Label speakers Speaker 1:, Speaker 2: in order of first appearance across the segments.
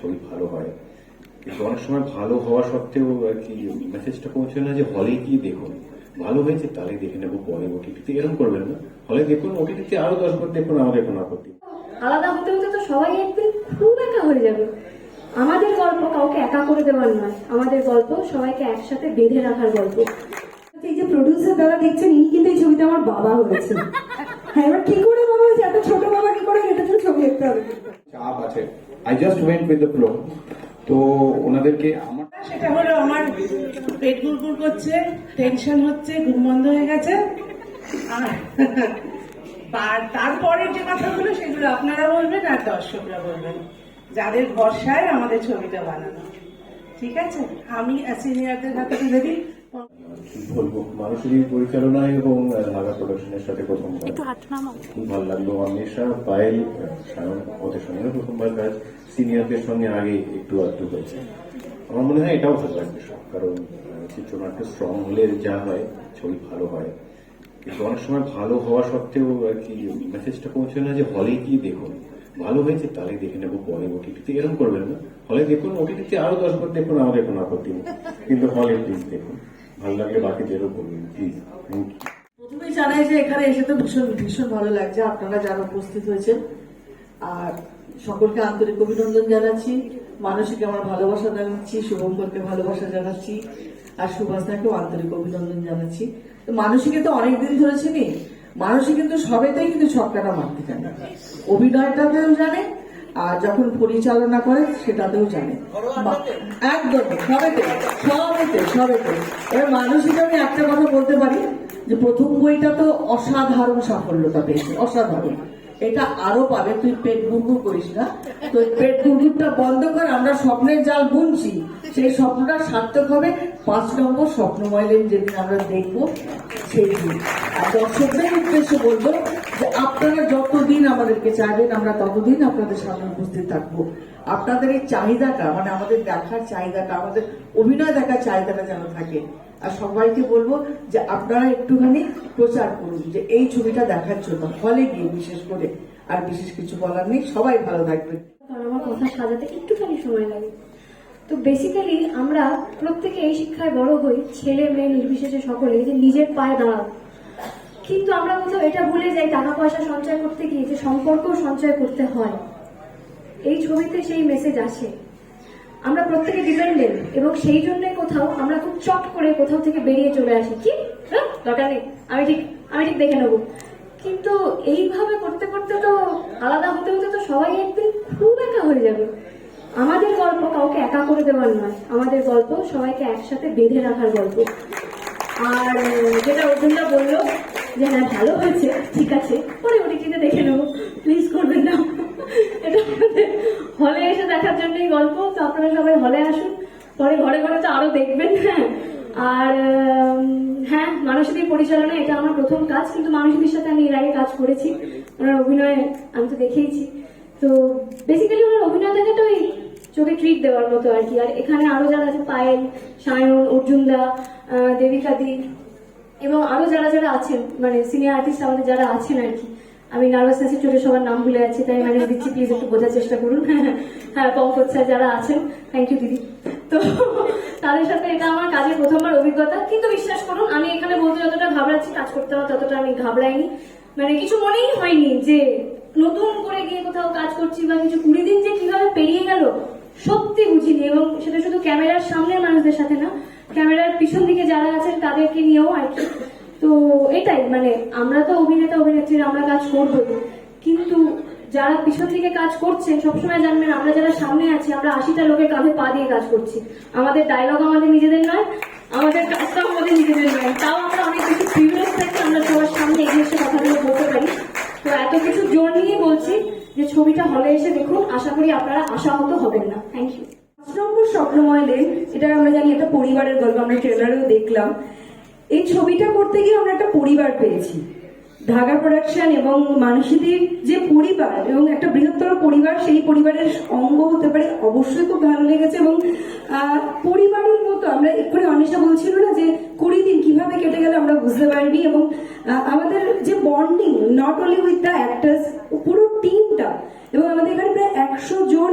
Speaker 1: ছবি ভালো হয়। কিন্তু অনেক সময় ভালো হওয়া সত্ত্বেও আর কি মেসেজটা পৌঁছে না যে হলে গিয়ে দেখুন। ভালো হয়েছে তাহলে দেখে নেব পরে ওটিটিতে এরকম করবেন না। হলে দেখুন ওটিটিতে আরও দশবার দেখুন আমাদের কোনো আপত্তি
Speaker 2: আলাদা হতে হতে তো সবাই একদিন খুব একা হয়ে যাবে। আমাদের গল্প কাউকে একা করে দেওয়ার নয়। আমাদের গল্প সবাইকে একসাথে বেঁধে রাখার গল্প।
Speaker 3: এই যে প্রডিউসার দাদা দেখছেন ইনি কিন্তু এই ছবিতে আমার বাবা হয়েছে হ্যাঁ এবার কি বাবা হয়েছে এত ছোট বাবা কি করে এটা তো ছবি দেখতে হবে।
Speaker 1: চাপ আছে। I just went with the flow তো ওনাদেরকে আমার
Speaker 4: সেটা হলো আমার পেট গুড়গুড় করছে টেনশন হচ্ছে ঘুম বন্ধ হয়ে গেছে। আর আর তারপরে যে কথাগুলো সেগুলো আপনারা বলবেন আর দর্শকরা বলবেন। যাদের ভরসায় আমাদের ছবিটা বানানো। ঠিক আছে? আমি সিনিয়রদের হাতে তুলে দিই।
Speaker 1: কি বলব? মানুষেরই পরিচালনায় এবং ঢাকা প্রোডাকশনের সাথে প্রথম খুব ভালো লাগল। অন্বেষা পায়েল সায়ন ওদের সঙ্গে প্রথমবার কাজ। সিনিয়রদের সঙ্গে আগে একটু আধটু হয়েছে। আমার মনে হয় এটাও ভালো লাগবে সব কারণ চিত্রনাট্য স্ট্রং হলে যা হয় ছবি ভালো হয়। কিন্তু অনেক সময় ভালো হওয়া সত্ত্বেও আর কি মেসেজটা পৌঁছে না যে হলে গিয়ে দেখুন। ভালো হয়েছে তাহলে দেখে নেব পরে ওটিটিতে এরকম করবেন না। হলে দেখুন ওটিটিতে আরও দশবার দেখুন আমাদের কোনো আপত্তি নেই। কিন্তু হলে প্লিজ দেখুন। ভালো লাগলে বাকিদেরও বলবেন প্লিজ থ্যাংক ইউ
Speaker 5: প্রথমেই জানাই যে এখানে এসে তো ভীষণ ভীষণ ভালো লাগছে, আপনারা যারা উপস্থিত আর সকলকে আন্তরিক অভিনন্দন জানাচ্ছি, মানসিকে আমার ভালোবাসা জানাচ্ছি, শুভঙ্করকে ভালোবাসা জানাচ্ছি, আর সুভাষদাকেও আন্তরিক অভিনন্দন জানাচ্ছি। তো মানসিকে তো অনেকদিন ধরে চিনি মানসিক কিন্তু সবেতেই কিন্তু ছক্কাটা মারতে জানে। অভিনয়টাতেও জানে আর যখন পরিচালনা করে, সেটাতেও জানে। একদম, সবেতে সবেতে সবেতে। এবার মানসিক আমি একটা কথা বলতে পারি যে, প্রথম বইটা তো অসাধারণ সাফল্যতা পেয়েছে, অসাধারণ। এটা আরও পাবে, তুই পেট গুড়গুড় করিস না। তো পেট গুড়গুড়টা বন্ধ কর, আমরা স্বপ্নের জাল বুনছি। সেই স্বপ্নটা সার্থক হবে। পাঁচ নম্বর স্বপ্নময় লেন যেদিন আমরা দেখব, সেই দিন। আর দর্শকদের উদ্দেশ্যে বলব যে আপনারা যতদিন আমাদেরকে চাইবেন, আমরা ততদিন আপনাদের সামনে উপস্থিত থাকব। আপনাদের এই চাহিদাটা মানে আমাদের দেখার চাহিদাটা, আমাদের অভিনয় দেখার চাহিদাটা যেন থাকে আর সবাইকে বলব যে আপনারা একটুখানি প্রচার করুন, যে এই ছবিটা দেখার জন্য, হলে গিয়ে বিশেষ করে, আর বিশেষ কিছু বলার নেই, সবাই ভালো থাকবেন।
Speaker 2: আমার কথা সাজাতে একটুখানি সময় লাগে। তো বেসিক্যালি আমরা প্রত্যেকে এই শিক্ষায় বড় হই, ছেলে, মেয়ে, নির্বিশেষে সকলে যে নিজের পায়ে দাঁড়াও। কিন্তু আমরা কোথাও এটা ভুলে যাই, টাকা পয়সা সঞ্চয় করতে গিয়ে যে সম্পর্ক সঞ্চয় করতে হয়। এই ছবিতে সেই মেসেজ আছে আমরা প্রত্যেকে ডিপেন্ডেন্ট এবং সেই জন্য কোথাও আমরা খুব চট করে কোথাও থেকে বেরিয়ে চলে আসি। কি? হ্যাঁ, দরকার নেই। আমি ঠিক আমি ঠিক দেখে নেব। কিন্তু এইভাবে করতে করতে তো আলাদা হতে হতে তো সবাই একদিন খুব একা হয়ে যাবে। আমাদের গল্প কাউকে একা করে দেওয়ার নয়। আমাদের গল্প সবাইকে একসাথে বেঁধে রাখার গল্প। আর যেটা অর্জুনদা বলল যে হ্যাঁ ভালো হয়েছে, ঠিক আছে, পরে ওটিটিতে দেখে নেব। প্লিজ করবেন না। এটা হলে এসে দেখার জন্যই গল্প, তো আপনারা সবাই হলে আসুন, পরে ঘরে ঘরে তো আরও দেখবেন হ্যাঁ। আর হ্যাঁ মানসীদের পরিচালনা, এটা আমার প্রথম কাজ, কিন্তু মানসীদের সাথে আমি এর আগে কাজ করেছি। ওনার অভিনয়ে আমি তো দেখেইছি তো বেসিক্যালি ওনার অভিনয় দেখাটা ওই চোখে ট্রিট দেওয়ার মতো আর কি। আর এখানে আরও যারা আছে, পায়েল, সায়ন, অর্জুনদা দেবিকা দি এবং আরও যারা যারা আছেন মানে সিনিয়র আর্টিস্ট আমাদের যারা আছেন আর কি, আমি নার্ভাসনেসে চলে সবার নাম ভুলে যাচ্ছি তাই মানে দিচ্ছি প্লিজ একটু বোঝার চেষ্টা করুন। হ্যাঁ পঙ্কজ স্যার যারা আছেন থ্যাংক ইউ দিদি। তো তাদের সাথে এটা আমার কাজের প্রথমবার অভিজ্ঞতা, কিন্তু বিশ্বাস করুন, আমি এখানে বলতে যতটা ঘাবড়াচ্ছি কাজ করতে হবে ততটা আমি ঘাবড়াইনি। মানে কিছু মনেই হয়নি যে নতুন করে গিয়ে কোথাও কাজ করছি বা কিছু কুড়ি দিন যে কীভাবে পেরিয়ে গেল, সত্যি বুঝিনি। এবং সেটা শুধু ক্যামেরার সামনের মানুষদের সাথে না ক্যামেরার পিছন দিকে যারা আছেন তাদেরকে নিয়েও আর কি। তো এটাই মানে আমরা তো অভিনেতা, অভিনেত্রীরা আমরা কাজ করব কিন্তু যারা পিছন থেকে কাজ করছেন, সবসময় জানবেন আমরা যারা সামনে আছি, আমরা আশিটা লোকের কাঁধে পা দিয়ে কাজ করছি। আমাদের ডায়লগ আমাদের নিজেদের নয়, আমাদের কাজটাও আমাদের নিজেদের নয়। তাও আমরা অনেক কিছু প্রিভিলেজ থাকি, আমরা সবার সামনে এগিয়ে এসে কথাগুলো বলতে পারি। তো এত কিছু জোর নিয়ে বলছি যে ছবিটা হলে এসে দেখুন, আশা করি আপনারা আশাহত হবেন না। Thank you
Speaker 3: number Swapnamoy lane এটা আমরা জানি একটা পরিবারের গল্প, আমরা ট্রেলারেও দেখলাম, এই ছবিটা করতে গিয়ে আমরা একটা পরিবার পেয়েছি। ঢাকা প্রোডাকশন এবং মানসীদের যে পরিবার এবং একটা বৃহত্তর পরিবার, সেই পরিবারের অঙ্গ হতে পারে, অবশ্যই খুব ভালো লেগেছে এবং পরিবারের মতো আমরা এক্ষুনি অনিশা বলছিল না যে কুড়ি দিন কীভাবে কেটে গেলে আমরা বুঝতে পারিনি এবং আমাদের যে bonding not only with the actors পুরো টিমটা। এবং আমাদের এখানে প্রায় একশো জন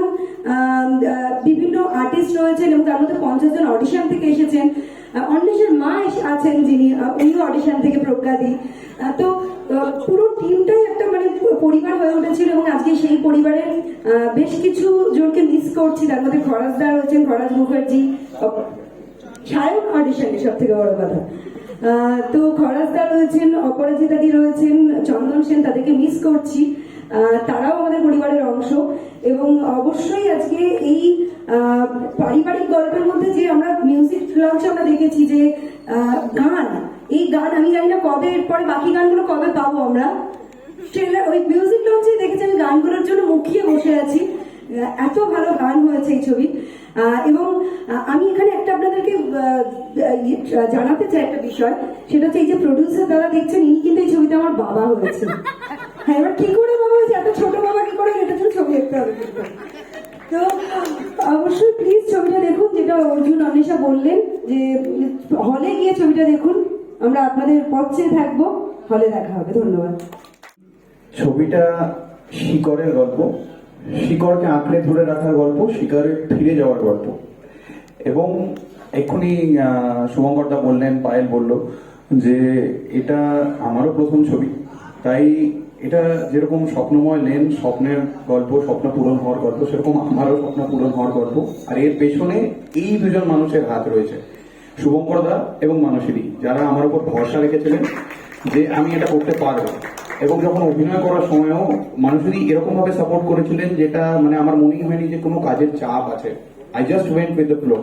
Speaker 3: বিভিন্ন আর্টিস্ট রয়েছেন এবং তার মধ্যে পঞ্চাশ জন অডিশন থেকে এসেছেন। অন্বেষের মা আছেন যিনি উনিও অডিশন থেকে প্রজ্ঞাদি। আহ, তো পুরো টিমটাই একটা মানে পরিবার হয়ে উঠেছিল এবং আজকে সেই পরিবারের বেশ কিছু জনকে মিস করছি। তার মধ্যে খরাজদা রয়েছেন খরাজ মুখার্জি সায়ন অডিশনে সব থেকে বড় কথা। তো খরাজদা রয়েছেন অপরাজিতাদি রয়েছেন চন্দন সেন তাদেরকে মিস করছি। তারাও আমাদের পরিবারের অংশ। এবং অবশ্যই আজকে এই পারিবারিক গল্পের মধ্যে যে আমরা মিউজিক লঞ্চ আমরা দেখেছি যে গান, এই গান আমি জানি না কবে, এরপরে বাকি গানগুলো কবে পাবো আমরা। ট্রেলার, ওই মিউজিক লঞ্চে দেখেছি আমি গানগুলোর জন্য মুখিয়ে বসে আছি। এত ভালো গান হয়েছে এই ছবি। এবং আমি এখানে একটা আপনাদেরকে জানাতে চাই একটা বিষয়। সেটা হচ্ছে এই যে প্রডিউসার দাদা দেখছেন, ইনি কিন্তু এই ছবিতে আমার বাবা হয়েছে হ্যাঁ এবার কি করে বাবা এত ছোট বাবা কি করে এটা তো ছবি দেখতে হবে? তো, অবশ্যই প্লিজ ছবিটা দেখুন, যেটা অর্জুন অনিশা বললেন যে হলে গিয়ে ছবিটা দেখুন। আমরা আপনাদের পথে থাকব হলে দেখা হবে। ধন্যবাদ।
Speaker 6: ছবিটা শিকড়ের গল্প। শিকড়কে আঁকড়ে ধরে রাখার গল্প, শিকড়ে ফিরে যাওয়ার গল্প। এবং এক্ষুনি শুভঙ্করদা বললেন, পায়েল বলল যে, এটা আমারও প্রথম ছবি। তাই এটা যেরকম স্বপ্নময় লেন, স্বপ্নের গল্প, স্বপ্ন পূরণ হওয়ার গল্প, সেরকম আমারও স্বপ্ন পূরণ হওয়ার গল্প। আর এর পেছনে এই দুজন মানুষের হাত রয়েছে শুভঙ্করদা এবং মানসীদি যারা আমার উপর ভরসা রেখেছিলেন যে আমি এটা করতে পারব। এবং যখন অভিনয় করার সময়ও মানুষেরই এরকম ভাবে সাপোর্ট করেছিলেন যেটা মানে আমার মনেই হয়নি যে কোনো কাজের চাপ আছে। I just went with the flow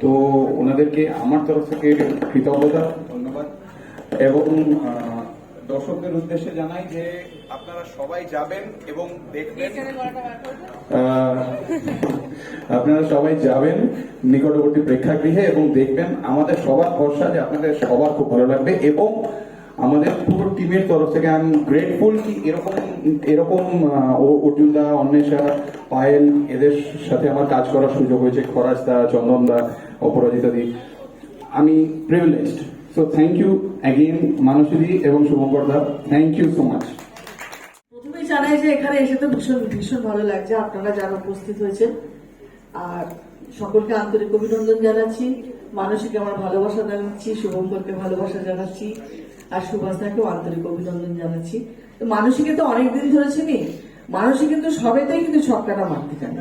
Speaker 6: তো ওনাদেরকে আমার তরফ থেকে কৃতজ্ঞতা, ধন্যবাদ। এবং দর্শকদের উদ্দেশ্যে জানাই যে আপনারা সবাই যাবেন এবং দেখবেন আপনারা সবাই যাবেন নিকটবর্তী প্রেক্ষাগৃহে এবং দেখবেন আমাদের সবার ভরসা যে আপনাদের সবার খুব ভালো লাগবে এবং আমাদের পুরো টিমের তরফ থেকে আমি গ্রেটফুল কি এরকম এরকম অর্জুনদা অন্বেষা পায়েল এদের সাথে আমার কাজ করার সুযোগ হয়েছে। খরাজদা চন্দনদা অপরাজিতাদি আমি privileged so thank you again মানসীদি এবং শুভঙ্করদা থ্যাংক ইউ সো মাচ
Speaker 5: প্রথমেই জানাই যে এখানে এসে তো ভীষণ ভীষণ ভালো লাগছে আপনারা যারা উপস্থিত হয়েছেন। আর সকলকে আন্তরিক অভিনন্দন জানাচ্ছি। মানসিকে আমার ভালোবাসা জানাচ্ছি, শুভঙ্করকে ভালোবাসা জানাচ্ছি, আর সুভাষদাকেও আন্তরিক অভিনন্দন জানাচ্ছি। তো মানসিকে তো অনেকদিন ধরে চিনি মানসিক কিন্তু সবেতেই কিন্তু ছক্কাটা মারতে জানে।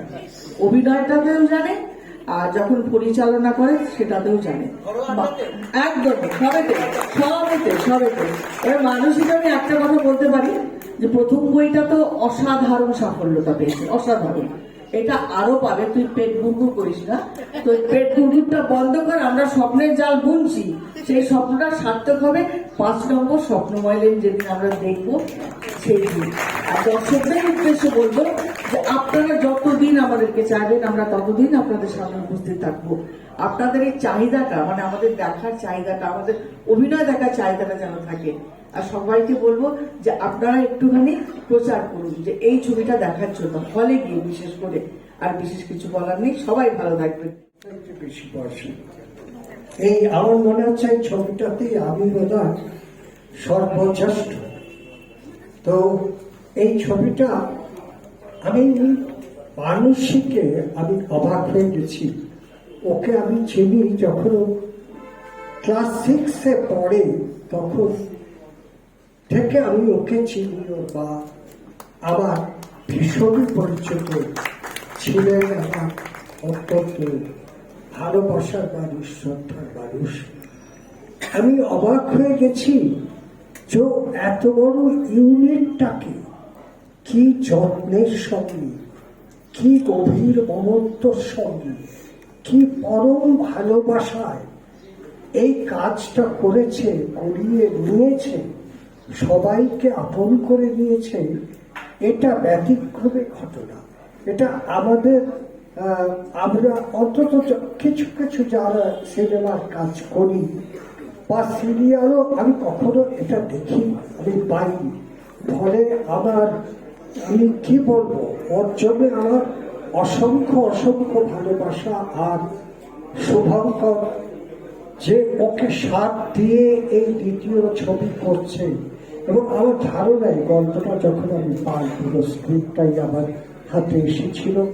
Speaker 5: অভিনয়টাতেও জানে যখন পরিচালনা করে, সেটাতেও জানে। একদম, সবেতে সবেতে সবেতে। এবার মানসিক আমি একটা কথা বলতে পারি, যে প্রথম বইটা তো অসাধারণ সাফল্যতা পেয়েছে, অসাধারণ। এটা আরও পাবে, তুই পেট গুড়গুড় করিস না। তো পেট গুড়গুড়টা বন্ধ কর, আমরা স্বপ্নের জাল বুনছি। সেই স্বপ্নটা সার্থক হবে, পাঁচ নম্বর স্বপ্নময় লেন যেদিন আমরা দেখব, সেই দিন। আর দর্শকদের উদ্দেশ্যে বলব যে আপনারা যতদিন আমাদেরকে চাইবেন, আমরা ততদিন আপনাদের সামনে উপস্থিত থাকব। আপনাদের এই চাহিদাটা মানে আমাদের দেখার চাহিদাটা, আমাদের অভিনয় দেখার চাহিদাটা যেন থাকে। আর সবাইকে বলব যে আপনারা একটুখানি প্রচার করুন, যে এই ছবিটা দেখার জন্য, হলে গিয়ে বিশেষ করে, আর বিশেষ কিছু বলার নেই। সবাই ভালো
Speaker 7: বয়সী। এই আমার মনে হচ্ছে এই ছবিটাতে আমি বোধ হয় সর্বজ্যেষ্ঠ তো এই ছবিটা আমি মানসিকে আমি অবাক হয়ে গেছি। ওকে আমি চিনি যখন ক্লাস সিক্সে পড়ে, তখন থেকে আমি ওকে চিনি বা আমার ভীষণই পরিচিত ছিলেন আমার অত্যন্ত ভালোবাসার মানুষ, শ্রদ্ধার মানুষ। আমি অবাক হয়ে গেছি যে এত বড় ইউনিটটাকে কি যত্নের সঙ্গে কি গভীর মমত্বর সঙ্গে, কি পরম ভালোবাসায় এই কাজটা করেছে, করিয়ে নিয়েছে, সবাইকে আপন করে নিয়েছে, এটা ব্যতিক্রমী ঘটনা। এটা আমাদের আমরা অন্তত কিছু কিছু যারা সিনেমার কাজ করি বা সিরিয়ালও আমি কখনো এটা দেখি আমি পাইনি। ফলে আমার আমি কি বলব? ওর জন্য আমার অসংখ্য অসংখ্য ভালোবাসা আর শুভঙ্কর যে ওকে সাথ দিয়ে এই দ্বিতীয় ছবি করছে এবং আমার ধারণা এই গল্পটা যখন আমি পাই, পুরো স্ক্রিপ্টটাই আমার হাতে এসেছিল,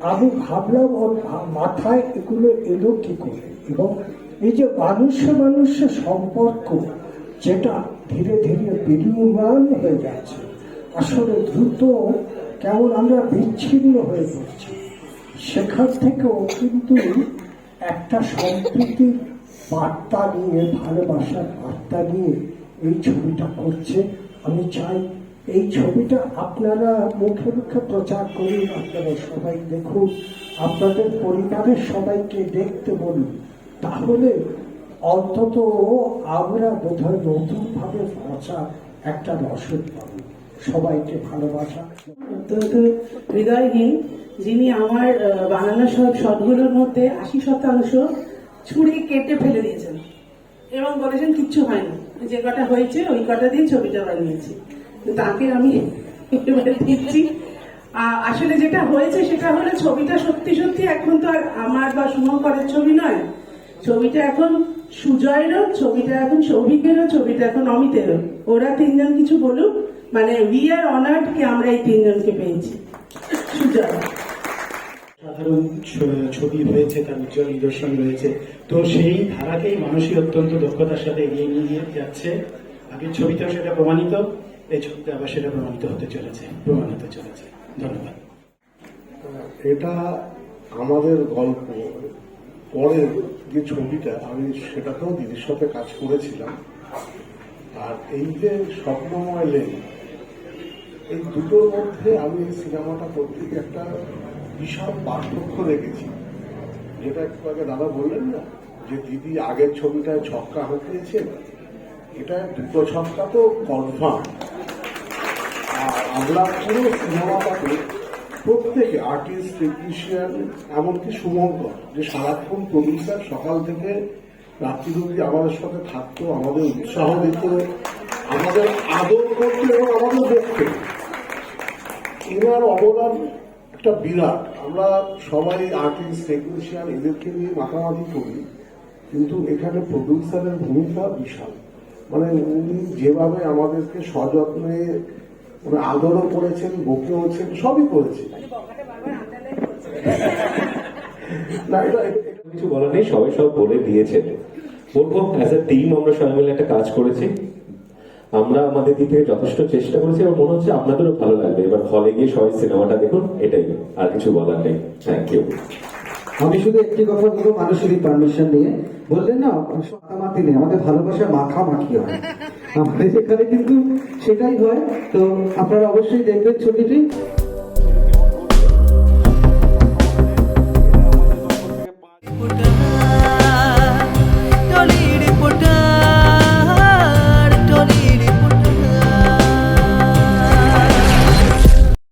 Speaker 7: আমি ভাবলাম ওর মাথায় এগুলো এলো কি করে? এবং এই যে মানুষে মানুষের সম্পর্ক, যেটা ধীরে ধীরে বিলীয়মান হয়ে যাচ্ছে। আসলে দ্রুত কেমন আমরা বিচ্ছিন্ন হয়ে পড়ছি। সেখান থেকেও কিন্তু একটা সম্প্রীতির বার্তা নিয়ে, ভালোবাসার বার্তা নিয়ে এই ছবিটা করছে। আমি চাই এই ছবিটা আপনারা মুখে মুখে প্রচার করুন আপনারা সবাই দেখুন, আপনাদের পরিবারের সবাইকে দেখতে বলুন। তাহলে অন্তত আমরা বোধহয় নতুনভাবে বাঁচা একটা রসদ পাবো। সবাইকে ভালোবাসা।
Speaker 4: অত্যন্ত হৃদয়হীন যিনি আমার বানানো সব শটগুলোর মধ্যে আশি শতাংশ ছুঁড়ে কেটে ফেলে দিয়েছেন। এবং বলেছেন, কিচ্ছু হয়নি যে কটা হয়েছে, ওই কটা দিয়ে ছবিটা বানিয়েছি। তাকে আমি দিচ্ছি আসলে যেটা হয়েছে, সেটা হলো ছবিটা সত্যি সত্যি এখন তো আর আমার বা শুভঙ্করের ছবি নয়। ছবিটা এখন সুজয়েরও, ছবিটা এখন সৌভিকেরও, ছবিটা এখন অমিতেরও। ওরা তিনজন কিছু বলুক মানে উই আর অনার্ড কি আমরা এই তিনজনকে পেয়েছি।
Speaker 8: সাধারণ ছবি হয়েছে তার উজ্জ্বল নিদর্শন রয়েছে। তো সেই ধারাকেই মানুষই অত্যন্ত দক্ষতার সাথে এগিয়ে নিয়ে যাচ্ছে। আগের ছবিতেও সেটা প্রমাণিত এই ছবিতে আবার সেটা প্রমাণিত হতে চলেছে প্রমাণিত চলেছে। ধন্যবাদ।
Speaker 9: এটা আমাদের গল্প। পরের যে ছবিটা আমি সেটাতেও দিদির সাথে কাজ করেছিলাম। আর এই যে স্বপ্নময় লেন এই দুটোর মধ্যে আমি এই সিনেমাটা করতে গিয়ে একটা বিশাল পার্থক্য দেখেছি। যেটা একটু আগে দাদা বললেন না, যে দিদি আগের ছবিটায় ছক্কা হাঁকিয়েছেন এটা দুটো ছক্কা তো কনফার্ম আর আমরা পুরো সিনেমাটাকে প্রত্যেকে আর্টিস্ট টেকনিশিয়ান এমনকি সুমঙ্কর যে সারাক্ষণ প্রডিউসার সকাল থেকে রাত্রি অব্দি আমাদের সাথে থাকতো, আমাদের উৎসাহ দিত, আমাদের আদর করতো এবং আমাদের দেখতো। এনার অবদান একটা বিরাট। আমরা সবাই আর্টিস্ট টেকনিশিয়ান এদেরকে নিয়ে মাতামাতি করি কিন্তু এখানে প্রডিউসারের ভূমিকা বিশাল। মানে উনি যেভাবে আমাদেরকে সযত্নে মানে আদরও করেছেন বকেওছেন সবই করেছেন। না এটা-
Speaker 10: কিছু বলার নেই সবাই সব বলে দিয়েছেন। বলব অ্যাজ এ টিম আমরা সবাই মিলে একটা কাজ করেছি। আমরা আমাদের দিক থেকে যথেষ্ট চেষ্টা করেছি এবং মনে হচ্ছে আপনাদেরও ভালো লাগবে। এবার হলে গিয়ে সবাই সিনেমাটা দেখুন, এটাই আর কিছু বলার নেই। থ্যাংক ইউ
Speaker 11: আমি শুধু একটি কথা বলব মানুষের পারমিশন নিয়ে। বললেন না মাতামাতি নেই, আমাদের ভালোবাসা মাখামাখি হয়। আমাদের এখানে কিন্তু সেটাই হয়। তো আপনারা অবশ্যই দেখবেন ছবিটি।